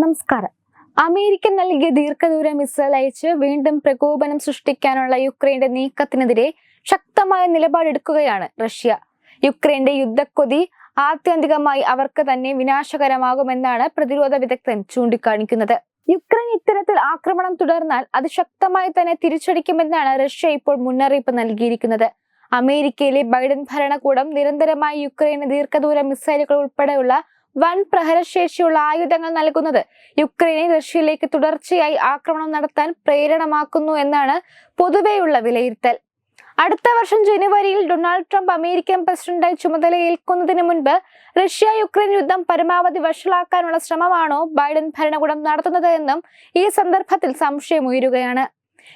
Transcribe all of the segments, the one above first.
നമസ്കാരം. അമേരിക്ക നൽകിയ ദീർഘദൂര മിസൈൽ അയച്ച് വീണ്ടും പ്രകോപനം സൃഷ്ടിക്കാനുള്ള യുക്രൈന്റെ നീക്കത്തിനെതിരെ ശക്തമായ നിലപാടെടുക്കുകയാണ് റഷ്യ. യുക്രൈന്റെ യുദ്ധക്കൊതി ആത്യന്തികമായി അവർക്ക് തന്നെ വിനാശകരമാകുമെന്നാണ് പ്രതിരോധ വിദഗ്ധൻ ചൂണ്ടിക്കാണിക്കുന്നത്. യുക്രൈൻ ഇത്തരത്തിൽ ആക്രമണം തുടർന്നാൽ അത് ശക്തമായി തന്നെ തിരിച്ചടിക്കുമെന്നാണ് റഷ്യ ഇപ്പോൾ മുന്നറിയിപ്പ് നൽകിയിരിക്കുന്നത്. അമേരിക്കയിലെ ബൈഡൻ ഭരണകൂടം നിരന്തരമായി യുക്രൈന് ദീർഘദൂര മിസൈലുകൾ ഉൾപ്പെടെയുള്ള വൻ പ്രഹരശേഷിയുള്ള ആയുധങ്ങൾ നൽകുന്നത് യുക്രൈനെ റഷ്യയിലേക്ക് തുടർച്ചയായി ആക്രമണം നടത്താൻ പ്രേരണമാക്കുന്നു എന്നാണ് പൊതുവെയുള്ള വിലയിരുത്തൽ. അടുത്ത വർഷം ജനുവരിയിൽ ഡൊണാൾഡ് ട്രംപ് അമേരിക്കൻ പ്രസിഡന്റായി ചുമതലയേൽക്കുന്നതിന് മുൻപ് റഷ്യ യുക്രൈൻ യുദ്ധം പരമാവധി വഷളാക്കാനുള്ള ശ്രമമാണോ ബൈഡൻ ഭരണകൂടം നടത്തുന്നത് എന്നും ഈ സന്ദർഭത്തിൽ സംശയമുയരുകയാണ്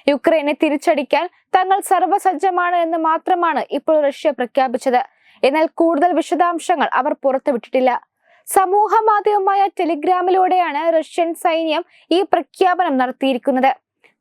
യുക്രൈനെ തിരിച്ചടിക്കാൻ തങ്ങൾ സർവസജ്ജമാണ് എന്ന് മാത്രമാണ് ഇപ്പോൾ റഷ്യ പ്രഖ്യാപിച്ചത്. എന്നാൽ കൂടുതൽ വിശദാംശങ്ങൾ അവർ പുറത്തുവിട്ടിട്ടില്ല. സമൂഹ മാധ്യമമായ ടെലിഗ്രാമിലൂടെയാണ് റഷ്യൻ സൈന്യം ഈ പ്രഖ്യാപനം നടത്തിയിരിക്കുന്നത്.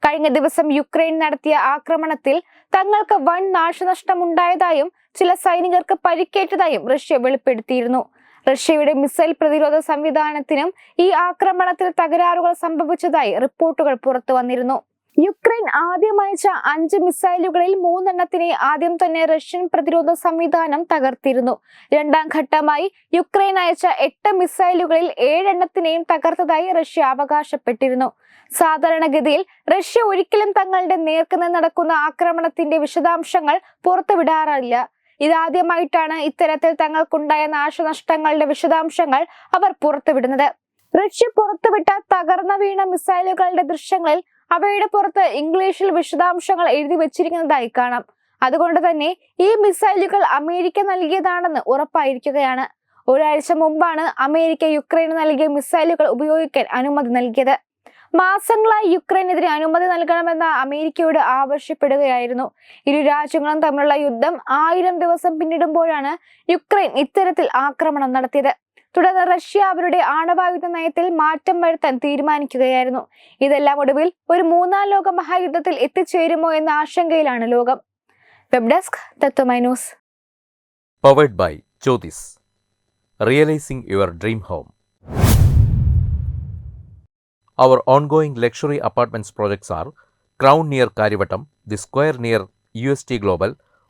കഴിഞ്ഞ ദിവസം യുക്രൈൻ നടത്തിയ ആക്രമണത്തിൽ തങ്ങൾക്ക് വൻ നാശനഷ്ടമുണ്ടായതായും ചില സൈനികർക്ക് പരിക്കേറ്റതായും റഷ്യ വെളിപ്പെടുത്തിയിരുന്നു. റഷ്യയുടെ മിസൈൽ പ്രതിരോധ സംവിധാനത്തിനും ഈ ആക്രമണത്തിൽ തകരാറുകൾ സംഭവിച്ചതായി റിപ്പോർട്ടുകൾ പുറത്തു വന്നിരുന്നു യുക്രൈൻ ആദ്യം അയച്ച അഞ്ച് മിസൈലുകളിൽ മൂന്നെണ്ണത്തിനെ ആദ്യം തന്നെ റഷ്യൻ പ്രതിരോധ സംവിധാനം തകർത്തിരുന്നു. രണ്ടാം ഘട്ടമായി യുക്രൈൻ അയച്ച എട്ട് മിസൈലുകളിൽ ഏഴെണ്ണത്തിനെയും തകർത്തതായി റഷ്യ അവകാശപ്പെട്ടിരുന്നു. സാധാരണഗതിയിൽ റഷ്യ ഒരിക്കലും തങ്ങളുടെ നേർക്കുനിന്ന് നടക്കുന്ന ആക്രമണത്തിന്റെ വിശദാംശങ്ങൾ പുറത്തുവിടാറില്ല. ഇതാദ്യമായിട്ടാണ് ഇത്തരത്തിൽ തങ്ങൾക്കുണ്ടായ നാശനഷ്ടങ്ങളുടെ വിശദാംശങ്ങൾ അവർ പുറത്തുവിടുന്നത്. റഷ്യ പുറത്തുവിട്ട തകർന്ന വീണ മിസൈലുകളുടെ ദൃശ്യങ്ങളിൽ അവയുടെ പുറത്ത് ഇംഗ്ലീഷിൽ വിശദാംശങ്ങൾ എഴുതി വെച്ചിരിക്കുന്നതായി കാണാം. അതുകൊണ്ട് തന്നെ ഈ മിസൈലുകൾ അമേരിക്ക നൽകിയതാണെന്ന് ഉറപ്പായിരിക്കുകയാണ്. ഒരാഴ്ച മുമ്പാണ് അമേരിക്ക യുക്രൈന് നൽകിയ മിസൈലുകൾ ഉപയോഗിക്കാൻ അനുമതി നൽകിയത്. മാസങ്ങളായി യുക്രൈനെതിരെ അനുമതി നൽകണമെന്ന അമേരിക്കയോട് ആവശ്യപ്പെടുകയായിരുന്നു. ഇരു രാജ്യങ്ങളും തമ്മിലുള്ള യുദ്ധം ആയിരം ദിവസം പിന്നിടുമ്പോഴാണ് യുക്രൈൻ ഇത്തരത്തിൽ ആക്രമണം നടത്തിയത്. തുടർന്ന് റഷ്യ അവരുടെ ആണവായുധ നയത്തിൽ മാറ്റം വരുത്താൻ തീരുമാനിക്കുകയായിരുന്നു. ഇതെല്ലാം ഒടുവിൽ ഒരു മൂന്നാം ലോക മഹായുദ്ധത്തിൽ എത്തിച്ചേരുമോ എന്ന ആശങ്കയിലാണ് ലോകം. Web desk Tatwamayi news. Powered by Jyothis realising your dream home our ongoing luxury apartments projects are crown near Kariavattom the square near U S T Crown